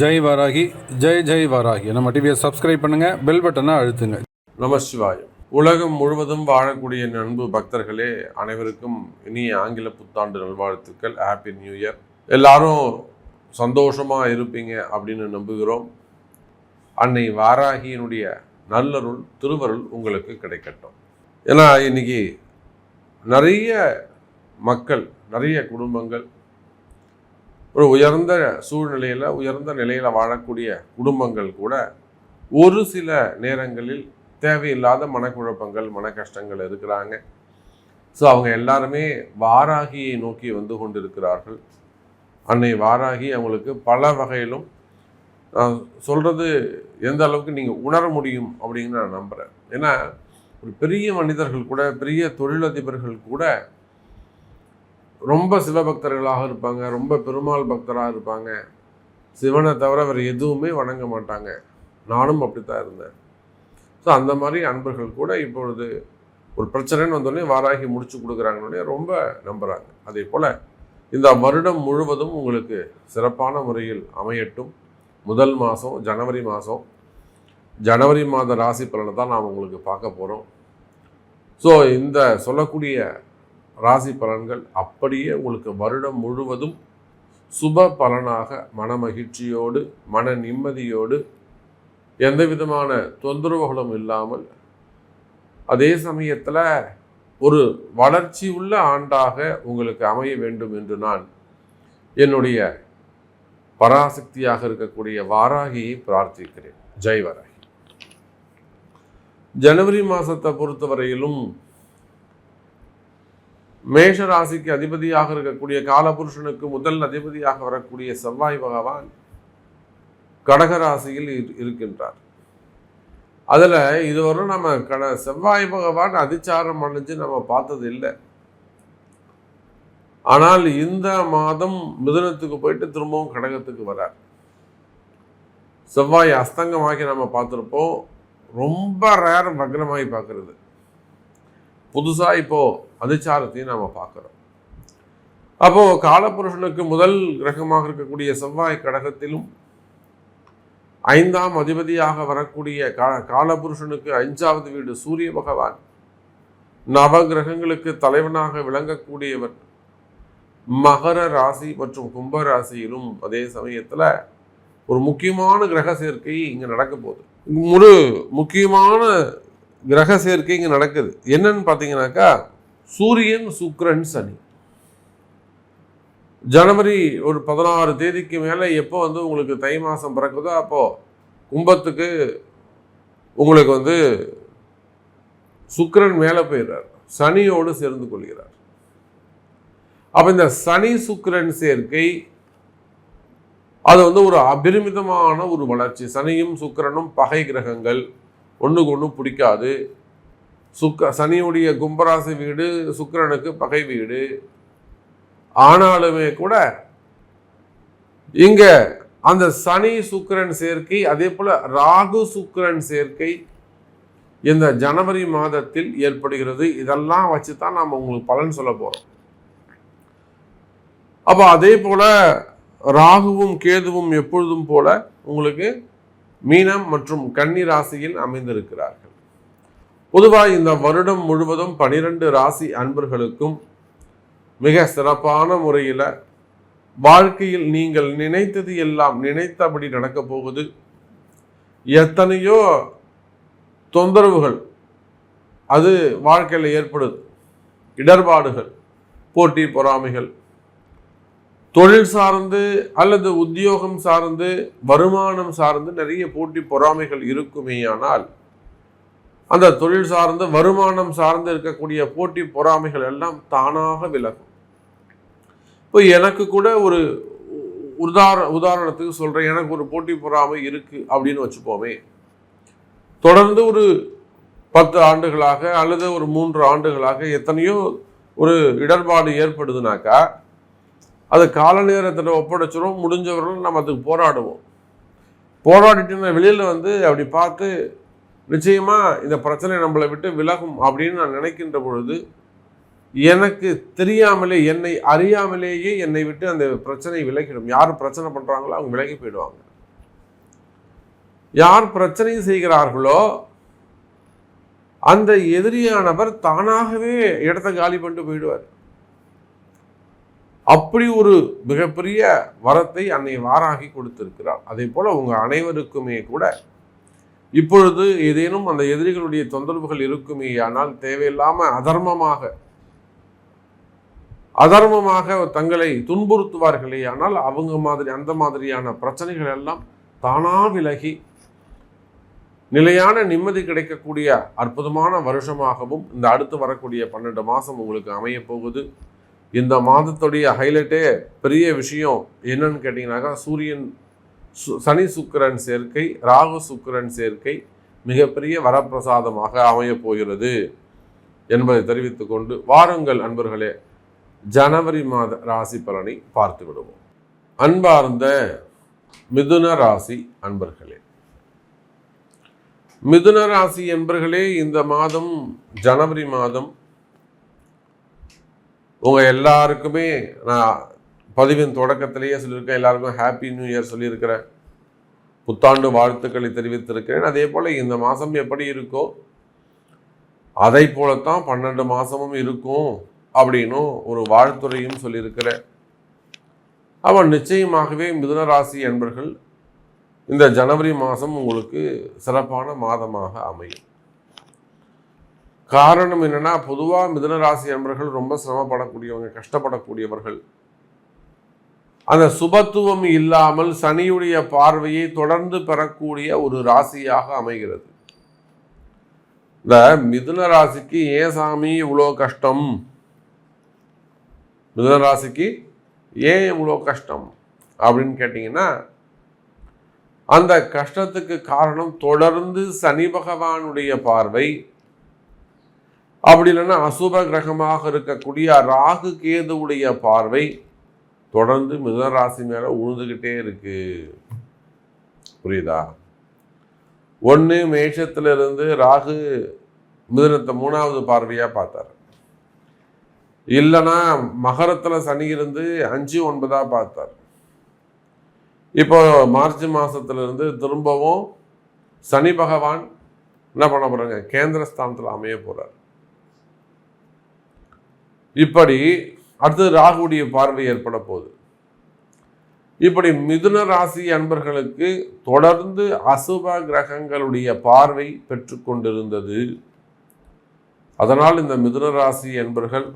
ஜெய் வாராகி ஜெய் ஜெய் வராகி. நம்ம டிவியை சப்ஸ்கிரைப் பண்ணுங்க பெல் பட்டனை அழுத்துங்க. நமசிவாயம் உலகம் முழுவதும் வாழக்கூடிய நண்பு அன்பு பக்தர்களே அனைவருக்கும் இனிய ஆங்கில புத்தாண்டு நல்வாழ்த்துக்கள். ஹாப்பி நியூ இயர் எல்லாரும் சந்தோஷமாக இருப்பீங்க அப்படின்னு நம்புகிறோம். அன்னை வாராகியினுடைய நல்லருள் திருவருள் உங்களுக்கு கிடைக்கட்டும். ஏன்னா இன்னைக்கு நிறைய மக்கள் நிறைய குடும்பங்கள் ஒரு உயர்ந்த சூழ்நிலையில் உயர்ந்த நிலையில் வாழக்கூடிய குடும்பங்கள் கூட ஒரு சில நேரங்களில் தேவையில்லாத மனக்குழப்பங்கள் மன கஷ்டங்கள் இருக்கிறாங்க. ஸோ அவங்க எல்லாருமே வாராகியை நோக்கி வந்து கொண்டிருக்கிறார்கள். அன்னை வாராகி அவங்களுக்கு பல வகையிலும் சொல்கிறது எந்த அளவுக்கு நீங்கள் உணர முடியும் அப்படின்னு நான் நம்புகிறேன் ஏன்னா ஒரு பெரிய மனிதர்கள் கூட பெரிய தொழிலதிபர்கள் கூட ரொம்ப சிவபக்தர்களாக இருப்பாங்க ரொம்ப பெருமாள் பக்தராக இருப்பாங்க. சிவனை தவிர வேறு எதுவுமே வணங்க மாட்டாங்க. நானும் அப்படித்தான் இருந்தேன். ஸோ அந்த மாதிரி அன்பர்கள் கூட இப்பொழுது ஒரு பிரச்சனைன்னு வந்தோடனே வாராகி முடிச்சு கொடுக்குறாங்கன்னே ரொம்ப நம்புகிறாங்க அதே போல் இந்த வருடம் முழுவதும் உங்களுக்கு சிறப்பான முறையில் அமையட்டும். முதல் மாதம் ஜனவரி மாதம் ஜனவரி மாத ராசி பலனை தான் நாம் உங்களுக்கு பார்க்க போகிறோம் ஸோ இந்த சொல்லக்கூடிய ராசி பலன்கள் அப்படியே உங்களுக்கு வருடம் முழுவதும் சுப பலனாக மன மகிழ்ச்சியோடு மன நிம்மதியோடு எந்த விதமான தொந்தரவுகளும் இல்லாமல் அதே சமயத்தில் ஒரு வளர்ச்சி உள்ள ஆண்டாக உங்களுக்கு அமைய வேண்டும் என்று நான் என்னுடைய பராசக்தியாக இருக்கக்கூடிய வாராகியை பிரார்த்திக்கிறேன். ஜெய் வாராகி. ஜனவரி மாதத்தை பொறுத்தவரையிலும் மேஷ ராசிக்கு அதிபதியாக இருக்கக்கூடிய காலபுருஷனுக்கு முதல் அதிபதியாக வரக்கூடிய செவ்வாய் பகவான் கடக ராசியில் இரு- இருக்கின்றார். அதில் இதுவரை நம்ம கட செவ்வாய் பகவான் அதிச்சாரம் அடைஞ்சு நம்ம பார்த்தது இல்லை. ஆனால் இந்த மாதம் மிதுனத்துக்கு போயிட்டு திரும்பவும் கடகத்துக்கு வரார். செவ்வாய் அஸ்தங்கமாகி நம்ம பார்த்துருப்போம். ரொம்ப ரேர் வக்ரமாகி பார்க்குறது. புதுசாக இப்போ அதிச்சாரத்தையும் நாம் பார்க்குறோம். அப்போ காலபுருஷனுக்கு முதல் கிரகமாக இருக்கக்கூடிய செவ்வாய் கடகத்திலும் ஐந்தாம் அதிபதியாக வரக்கூடிய கா காலபுருஷனுக்கு அஞ்சாவது வீடு சூரிய பகவான். நவ கிரகங்களுக்கு தலைவனாக விளங்கக்கூடியவர் மகர ராசி மற்றும் கும்ப ராசியிலும் அதே சமயத்தில் ஒரு முக்கியமான கிரக சேர்க்கை இங்கே நடக்க போகுது. ஒரு முக்கியமான கிரக சேர்க்கை இங்கே நடக்குது. என்னன்னு பார்த்தீங்கன்னாக்கா சூரியன் சுக்ரன் சனி. ஜனவரி ஒரு பதினாறு தேதிக்கு மேலே எப்போ வந்து உங்களுக்கு தை மாதம் பிறக்குதோ அப்போது கும்பத்துக்கு உங்களுக்கு வந்து சுக்கிரன் மேலே போயிடுறார். சனியோடு சேர்ந்து கொள்கிறார். அப்போ இந்த சனி சுக்கிரன் சேர்க்கை அது வந்து ஒரு அபரிமிதமான ஒரு வளர்ச்சி. சனியும் சுக்கிரனும் பகை கிரகங்கள் ஒன்றுக்கு ஒன்று பிடிக்காது. சுக்க சனியுடைய கும்பராசி வீடு சுக்கிரனுக்கு பகை வீடு. ஆனாலுமே கூட இங்க அந்த சனி சுக்கிரன் சேர்க்கை அதே போல ராகு சுக்கிரன் சேர்க்கை இந்த ஜனவரி மாதத்தில் ஏற்படுகிறது. இதெல்லாம் வச்சு தான் நாம் உங்களுக்கு பலன் சொல்ல போகிறோம் அப்போ அதே போல ராகுவும் கேதுவும் எப்பொழுதும் போல உங்களுக்கு மீனம் மற்றும் கன்னி ராசியில் அமைந்திருக்கிறார் பொதுவாக இந்த வருடம் முழுவதும் பனிரெண்டு ராசி அன்பர்களுக்கும் மிக சிறப்பான முறையில் வாழ்க்கையில் நீங்கள் நினைத்தது எல்லாம் நினைத்தபடி நடக்கப் போகுது. எத்தனையோ தொந்தரவுகள் அது வாழ்க்கையில் ஏற்படுது. இடர்பாடுகள் போட்டி பொறாமைகள் தொழில் சார்ந்து அல்லது உத்தியோகம் சார்ந்து வருமானம் சார்ந்து நிறைய போட்டி பொறாமைகள் இருக்குமேயானால் அந்த தொழில் சார்ந்து வருமானம் சார்ந்து இருக்கக்கூடிய போட்டி பொறாமைகள் எல்லாம் தானாக விலகும். இப்போ எனக்கு கூட ஒரு உதார உதாரணத்துக்கு சொல்கிறேன் எனக்கு ஒரு போட்டி பொறாமை இருக்குது அப்படின்னு வச்சுப்போமே தொடர்ந்து ஒரு பத்து ஆண்டுகளாக அல்லது ஒரு மூன்று ஆண்டுகளாக எத்தனையோ ஒரு இடர்பாடு ஏற்படுதுனாக்கா அது கால நேரத்தில் ஒப்படைச்சிரும் முடிஞ்சவர்களும் நம்ம அதுக்கு போராடுவோம். போராடிட்டு வெளியில் வந்து அப்படி பார்த்து நிச்சயமாக இந்த பிரச்சனை நம்மளை விட்டு விலகும் அப்படின்னு நான் நினைக்கின்ற பொழுது எனக்கு தெரியாமலே என்னை அறியாமலேயே என்னை விட்டு அந்த பிரச்சனை விலகிடும். யார் பிரச்சனை பண்றாங்களோ அவங்க விலகி போயிடுவாங்க. யார் பிரச்சனை செய்கிறார்களோ அந்த எதிரியானவர் தானாகவே இடத்த காலி பண்ணிட்டு போயிடுவார். அப்படி ஒரு மிகப்பெரிய வரத்தை அன்னை வாராகி கொடுத்திருக்கிறார் அதே போல் உங்கள் அனைவருக்குமே கூட இப்பொழுது ஏதேனும் அந்த எதிரிகளுடைய தொந்தரவுகள் இருக்குமே ஆனால் தேவையில்லாம அதர்மமாக அதர்மமாக தங்களை துன்புறுத்துவார்களே ஆனால் அவங்க மாதிரி அந்த மாதிரியான பிரச்சனைகள் எல்லாம் தானா விலகி நிலையான நிம்மதி கிடைக்கக்கூடிய அற்புதமான வருஷமாகவும் இந்த அடுத்து வரக்கூடிய பன்னெண்டு மாதம் உங்களுக்கு அமைய போகுது. இந்த மாதத்துடைய ஹைலைட்டே பெரிய விஷயம் என்னன்னு கேட்டிங்கனாக்கா சூரியன் சனி சுக்கிரன் சேர்க்கை ராகு சுக்கிரன் சேர்க்கை மிகப்பெரிய வரப்பிரசாதமாக அமையப் போகிறது என்பதை தெரிவித்து கொண்டு வாருங்கள் அன்பர்களே. ஜனவரி மாத ராசி பலனை பார்த்து விடுவோம். அன்பார்ந்த மிதுன ராசி அன்பர்களே. மிதுன ராசி என்பர்களே இந்த மாதம் ஜனவரி மாதம் உங்கள் எல்லாருக்குமே நான் பதிவின் தொடக்கத்திலேயே சொல்லியிருக்கேன் எல்லாருக்கும் ஹாப்பி நியூ இயர் சொல்லியிருக்கிறேன். புத்தாண்டு வாழ்த்துக்களை தெரிவித்திருக்கிறேன். அதே போல் இந்த மாதம் எப்படி இருக்கோ அதை போலத்தான் பன்னெண்டு மாதமும் இருக்கும் அப்படின்னும் ஒரு வாழ்த்துறையும் சொல்லியிருக்கிறேன். அவன் நிச்சயமாகவே மிதுன ராசி என்பர்கள் இந்த ஜனவரி மாதம் உங்களுக்கு சிறப்பான மாதமாக அமையும். காரணம் என்னென்னா பொதுவாக மிதுன ராசி என்பர்கள் ரொம்ப சிரமப்படக்கூடியவங்க கஷ்டப்படக்கூடியவர்கள். அந்த சுபத்துவம் இல்லாமல் சனியுடைய பார்வையை தொடர்ந்து பெறக்கூடிய ஒரு ராசியாக அமைகிறது. இந்த மிதுன ராசிக்கு ஏன் சாமி இவ்வளோ கஷ்டம்? மிதுன ராசிக்கு ஏன் இவ்வளோ கஷ்டம்? அப்படின்னு கேட்டிங்கன்னா அந்த கஷ்டத்துக்கு காரணம் தொடர்ந்து சனி பகவானுடைய பார்வை. அப்படி இல்லைன்னா அசுப கிரகமாக இருக்கக்கூடிய ராகு கேதுவுடைய பார்வை. தொடர்ந்து மிதுன ராசி மேல உழுந்துகிட்டே இருக்கு. புரியுதா? ஒன்று மேஷத்திலிருந்து ராகு மிதனத்தை மூணாவது பார்வையாக பார்த்தார். இல்லைன்னா மகரத்தில் சனி இருந்து அஞ்சு ஒன்பதாக பார்த்தார். இப்போ மார்ச் மாதத்துலேருந்து திரும்பவும் சனி பகவான் என்ன பண்ண போறாங்க கேந்திரஸ்தானத்தில் அமைய போகிறார் இப்படி அடுத்தது ராகுடைய பார்வை ஏற்பட போகுது. இப்படி மிதுன ராசி அன்பர்களுக்கு தொடர்ந்து அசுப கிரகங்களுடைய பார்வை பெற்றுக்கொண்டிருந்தது அதனால் இந்த மிதுன ராசி அன்பர்கள்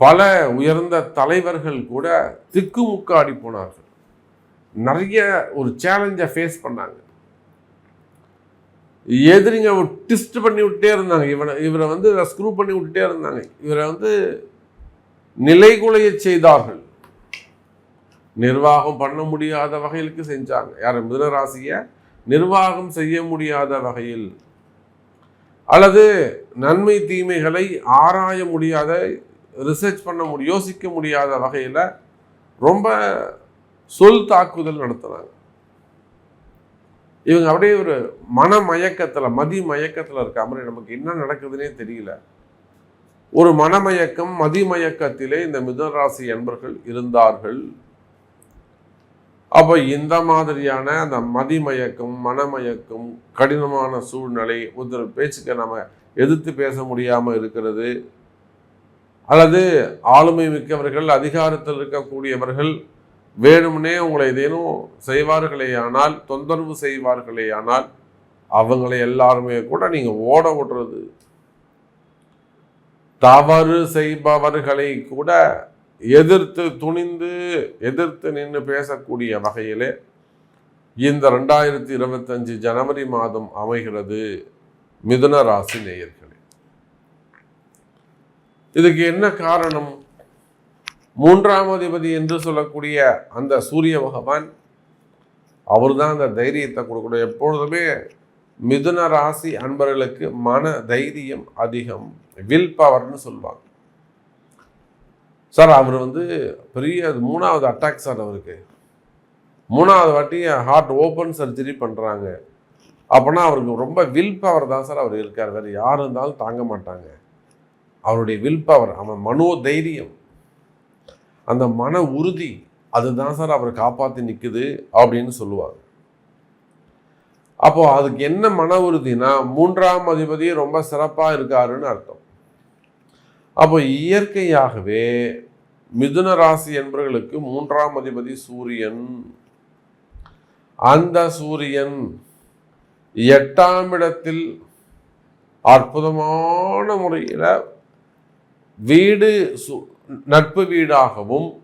பல உயர்ந்த தலைவர்கள் கூட திக்குமுக்காடி போனார்கள். நிறைய ஒரு சேலஞ்சை ஃபேஸ் பண்ணாங்க. எதிரிங்க ட்விஸ்ட் பண்ணி விட்டே இருந்தாங்க. இவனை இவரை வந்து ஸ்க்ரூ பண்ணி விட்டுட்டே இருந்தாங்க. இவரை வந்து நிலைகுலைய செய்தார்கள். நிர்வாகம் பண்ண முடியாத வகையிலுக்கு செஞ்சாங்க. யார்? மிதனராசியை நிர்வாகம் செய்ய முடியாத வகையில். அல்லது நன்மை தீமைகளை ஆராய முடியாத ரிசர்ச் பண்ண முடியும் யோசிக்க முடியாத வகையில் ரொம்ப சொல் தாக்குதல் நடத்துகிறாங்க இவங்க அப்படியே ஒரு மனமயக்கத்தில் மதி மயக்கத்தில் இருக்க மாதிரி நமக்கு என்ன நடக்குதுன்னே தெரியல. ஒரு மனமயக்கம் மதிமயக்கத்திலே இந்த மிதனராசி என்பர்கள் இருந்தார்கள். அப்போ இந்த மாதிரியான அந்த மதிமயக்கம் மனமயக்கம் கடினமான சூழ்நிலை ஒருத்தர் பேச்சுக்கு நம்ம எதிர்த்து பேச முடியாமல் இருக்கிறது. அல்லது ஆளுமை மிக்கவர்கள் அதிகாரத்தில் இருக்கக்கூடியவர்கள் வேணும்னே உங்களை ஏதேனும் செய்வார்களேயானால் தொந்தரவு செய்வார்களேயானால் அவங்களை எல்லாருமே கூட நீங்கள் ஓட விடுறது. தவறு செய்பவர்களை கூட எதிர்த்து துணிந்து எதிர்த்து நின்று பேசக்கூடிய வகையிலே இந்த ரெண்டாயிரத்தி இருபத்தஞ்சு ஜனவரி மாதம் அமைகிறது மிதுன ராசி நேயர்களே. இதுக்கு என்ன காரணம்? மூன்றாம் அதிபதி என்று சொல்லக்கூடிய அந்த சூரிய பகவான் அவர் தான் அந்த தைரியத்தை கொடுக்கணும். எப்பொழுதுமே மிதுன ராசி அன்பர்களுக்கு மன தைரியம் அதிகம். வில் பவர்னு சொல்லுவாங்க. சார் அவர் வந்து பெரிய மூணாவது அட்டாக் சார் அவருக்கு. மூணாவது வாட்டி ஹார்ட் ஓப்பன் சர்ஜரி பண்ணுறாங்க அப்போனா அவருக்கு ரொம்ப வில் பவர் தான் சார் அவர் இருக்கார். வேறு யார் இருந்தாலும் தாங்க மாட்டாங்க. அவருடைய வில் பவர் அவன் மனோ தைரியம். அந்த மன உறுதி அதுதான் சார் அவரை காப்பாற்றி நிற்குது அப்படின்னு சொல்லுவாங்க. அப்போ அதுக்கு என்ன மன உறுதினா மூன்றாம் அதிபதி ரொம்ப சிறப்பாக இருக்காருன்னு அர்த்தம். அப்போ இயற்கையாகவே மிதுன ராசி என்பவர்களுக்கு மூன்றாம் அதிபதி சூரியன். அந்த சூரியன் எட்டாம் இடத்தில் அற்புதமான முறையில் வீடு சு- நட்பு வீடாகவும்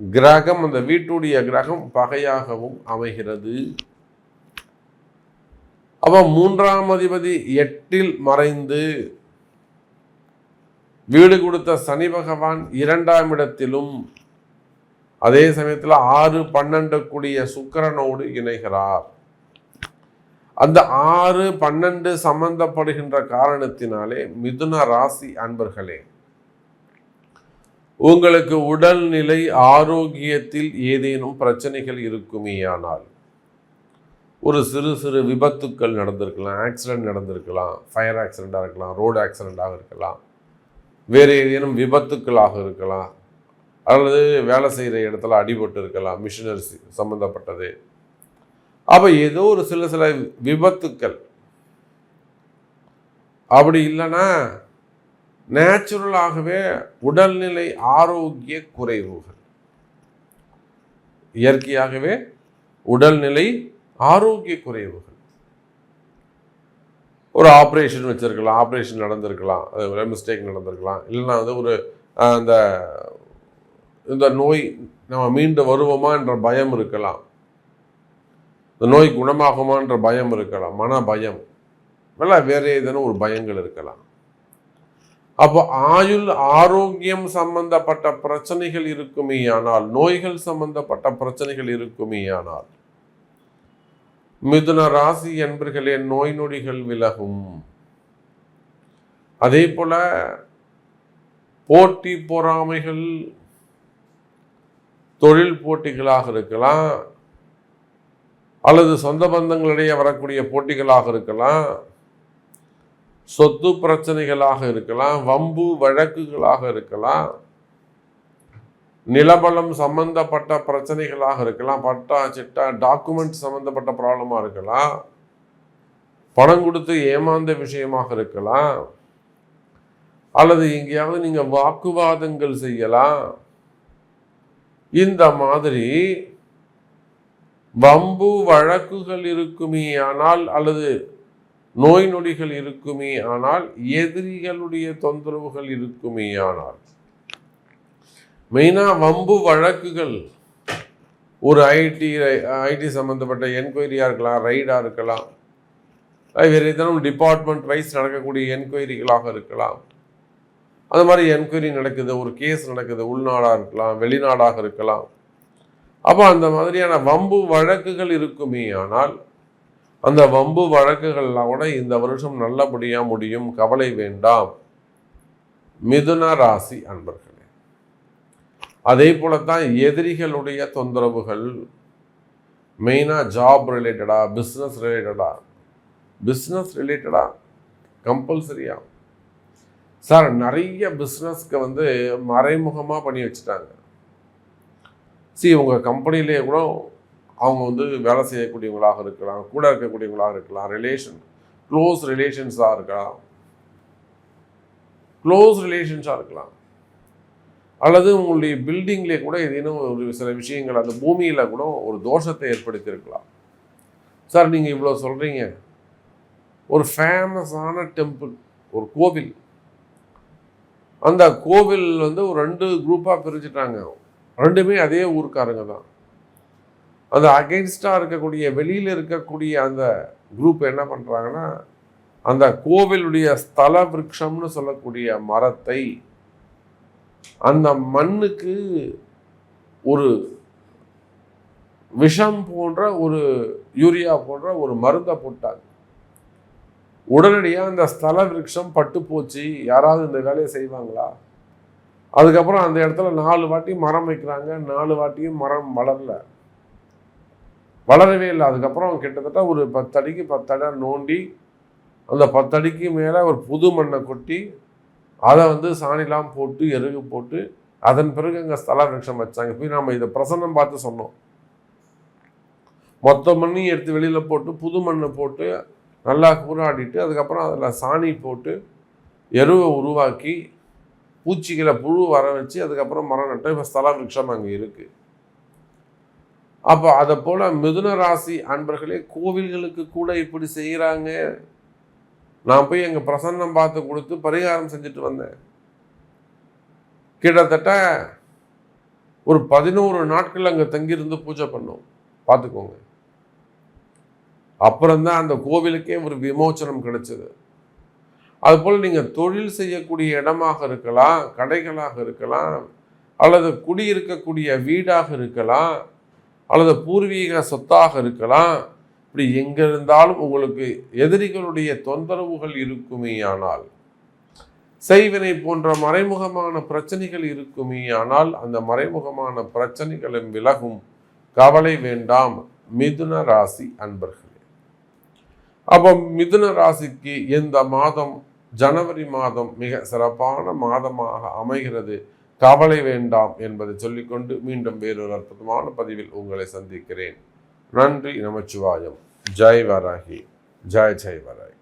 கிரகம் அந்த வீட்டுடைய கிரகம் பகையாகவும் அமைகிறது. அப்போ மூன்றாம் அதிபதி எட்டில் மறைந்து வீடு கொடுத்த சனி பகவான் இரண்டாம் இடத்திலும் அதே சமயத்தில் ஆறு பன்னெண்டு கூடிய சுக்கரனோடு இணைகிறார். அந்த ஆறு பன்னெண்டு சம்பந்தப்படுகின்ற காரணத்தினாலே மிதுன ராசி அன்பர்களே உங்களுக்கு உடல்நிலை ஆரோக்கியத்தில் ஏதேனும் பிரச்சனைகள் இருக்குமேயானால் ஒரு சிறு சிறு விபத்துக்கள் நடந்திருக்கலாம் ஆக்சிடென்ட் நடந்திருக்கலாம் ஃபயர் ஆக்சிடெண்ட்டாக இருக்கலாம் ரோடு ஆக்சிடெண்ட்டாக இருக்கலாம் வேறு ஏதேனும் விபத்துக்களாக இருக்கலாம் அல்லது வேலை செய்கிற இடத்துல அடிபட்டு இருக்கலாம் மிஷினரிஸ் சம்மந்தப்பட்டது அப்போ ஏதோ ஒரு சில சில விபத்துக்கள். அப்படி இல்லைன்னா நேச்சுரலாகவே உடல்நிலை ஆரோக்கிய குறைவுகள். இயற்கையாகவே உடல்நிலை ஆரோக்கிய குறைவுகள். ஒரு ஆப்ரேஷன் வச்சிருக்கலாம் ஆப்ரேஷன் நடந்திருக்கலாம் அது ஒரு மிஸ்டேக் நடந்திருக்கலாம் இல்லைன்னா வந்து ஒரு அந்த இந்த நோய் நம்ம மீண்டு வருவோமா என்ற பயம் இருக்கலாம். இந்த நோய் குணமாகுமா என்ற பயம் இருக்கலாம் மன பயம் இல்லை வேற ஏதேனும் ஒரு பயங்கள் இருக்கலாம். அப்போ ஆயுள் ஆரோக்கியம் சம்பந்தப்பட்ட பிரச்சனைகள் இருக்குமேயானால் நோய்கள் சம்பந்தப்பட்ட பிரச்சனைகள் இருக்குமே ஆனால் மிதுன ராசி என்பர்களே நோய் நொடிகள் விலகும். அதே போல போட்டி பொறாமைகள் தொழில் போட்டிகளாக இருக்கலாம் அல்லது சொந்த பந்தங்களிடையே வரக்கூடிய போட்டிகளாக இருக்கலாம் சொத்து பிரச்சனைகளாக இருக்கலாம் வம்பு வழக்குகளாக இருக்கலாம் நிலபலம் சம்பந்தப்பட்ட பிரச்சனைகளாக இருக்கலாம் பட்டா சிட்டா டாக்குமெண்ட் சம்பந்தப்பட்ட ப்ராப்ளமாக இருக்கலாம் பணம் கொடுத்து ஏமாந்த விஷயமாக இருக்கலாம் அல்லது எங்கேயாவது நீங்கள் வாக்குவாதங்கள் செய்யலாம். இந்த மாதிரி வம்பு வழக்குகள் இருக்குமே ஆனால் அல்லது நோய் நொடிகள் இருக்குமே ஆனால் எதிரிகளுடைய தொந்தரவுகள் இருக்குமே ஆனால். மெயினாக வம்பு வழக்குகள். ஒரு ஐடி ஐடி சம்மந்தப்பட்ட என்கொயரியாக இருக்கலாம் ரைடாக இருக்கலாம். வேறு ஏதேனும் டிபார்ட்மெண்ட் வைஸ் நடக்கக்கூடிய என்கொயரிகளாக இருக்கலாம். அந்த மாதிரி என்கொயரி நடக்குது ஒரு கேஸ் நடக்குது உள்நாடாக இருக்கலாம் வெளிநாடாக இருக்கலாம். அப்போ அந்த மாதிரியான வம்பு வழக்குகள் இருக்குமே ஆனால் அந்த வம்பு வழக்குகள்லாம் கூட இந்த வருஷம் நல்லபடியாக முடியும். கவலை வேண்டாம். மிதுன ராசி அன்பர்களே அதே போலத்தான் எதிரிகளுடைய தொந்தரவுகள் மெயினாக ஜாப் ரிலேட்டடாக பிஸ்னஸ் ரிலேட்டடாக பிஸ்னஸ் ரிலேட்டடாக கம்பல்சரியா சார் நிறைய பிஸ்னஸ்க்கு வந்து மறைமுகமாக பண்ணி வச்சுட்டாங்க. சி உங்கள் கம்பெனிலேயே கூட அவங்க வந்து வேலை செய்யக்கூடியவங்களாக இருக்கலாம் கூட இருக்கக்கூடியவங்களாக இருக்கலாம் ரிலேஷன் க்ளோஸ் ரிலேஷன்ஸாக இருக்கலாம். க்ளோஸ் ரிலேஷன்ஸாக இருக்கலாம். அல்லது உங்களுடைய பில்டிங்லேயே கூட ஏதேனும் ஒரு சில விஷயங்கள் அந்த பூமியில் கூட ஒரு தோஷத்தை ஏற்படுத்தியிருக்கலாம். சார் நீங்கள் இவ்வளோ சொல்கிறீங்க ஒரு ஃபேமஸான டெம்பிள் ஒரு கோவில். அந்த கோவில் வந்து ஒரு ரெண்டு குரூப்பாக பிரிச்சுட்டாங்க ரெண்டுமே அதே ஊருக்காரங்க தான். அந்த அகெயின்ஸ்டாக இருக்கக்கூடிய வெளியில் இருக்கக்கூடிய அந்த குரூப் என்ன பண்ணுறாங்கன்னா அந்த கோவிலுடைய ஸ்தல விருட்சம்னு சொல்லக்கூடிய மரத்தை அந்த மண்ணுக்கு ஒரு விஷம் போன்ற ஒரு யூரியா போன்ற ஒரு மருந்தை போட்டாங்க. உடனடியாக அந்த ஸ்தல விருட்சம் பட்டு போச்சு. யாராவது இந்த வேலையை செய்வாங்களா? அதுக்கப்புறம் அந்த இடத்துல நாலு வாட்டி மரம் வைக்கிறாங்க. நாலு வாட்டியும் மரம் வளரல. வளரவே இல்லை. அதுக்கப்புறம் கிட்டத்தட்ட ஒரு பத்தடிக்கு பத்தடை நோண்டி அந்த பத்தடிக்கு மேலே ஒரு புது மண்ணை கொட்டி அதை வந்து சாணிலாம் போட்டு எருகு போட்டு அதன் பிறகு அங்கே ஸ்தல விரட்சம் வச்சாங்க. போய் நம்ம இதை பிரசன்னம் பார்த்து சொன்னோம். மொத்த மண்ணையும் எடுத்து வெளியில் போட்டு புது மண்ணை போட்டு நல்லா கூறாடிட்டு அதுக்கப்புறம் அதில் சாணி போட்டு எருவை உருவாக்கி பூச்சிகளை புழு வர வச்சு அதுக்கப்புறம் மரம் நட்டோம் இப்போ ஸ்தல விரட்சம் அங்கே இருக்குது அப்போ அதை போல் மிதுன ராசி அன்பர்களே கோவில்களுக்கு கூட இப்படி செய்கிறாங்க நான் போய் எங்கள் பிரசன்னம் பார்த்து கொடுத்து பரிகாரம் செஞ்சுட்டு வந்தேன். கிட்டத்தட்ட ஒரு பதினோரு நாட்கள் அங்கே தங்கியிருந்து பூஜை பண்ணோம். பார்த்துக்கோங்க. அப்புறம்தான் அந்த கோவிலுக்கே ஒரு விமோச்சனம் கிடைச்சது. அதுபோல் நீங்கள் தொழில் செய்யக்கூடிய இடமாக இருக்கலாம் கடைகளாக இருக்கலாம் அல்லது குடியிருக்கக்கூடிய வீடாக இருக்கலாம் அல்லது பூர்வீக சொத்தாக இருக்கலாம். இப்படி எங்கே இருந்தாலும் உங்களுக்கு எதிரிகளுடைய தொந்தரவுகள் இருக்குமேயானால் செய்வினை போன்ற மறைமுகமான பிரச்சனைகள் இருக்குமேயானால் அந்த மறைமுகமான பிரச்சனைகளும் விலகும். கவலை வேண்டாம் மிதுன ராசி அன்பர்களே. அப்போ மிதுன ராசிக்கு இந்த மாதம் ஜனவரி மாதம் மிக சிறப்பான மாதமாக அமைகிறது. கவலை வேண்டாம் என்பதை சொல்லிக்கொண்டு மீண்டும் வேறொரு அற்புதமான பதிவில் உங்களை சந்திக்கிறேன். நன்றி நமச்சிவாயம். ஜெய் வராகி. ஜெய் ஜெய் வராகி.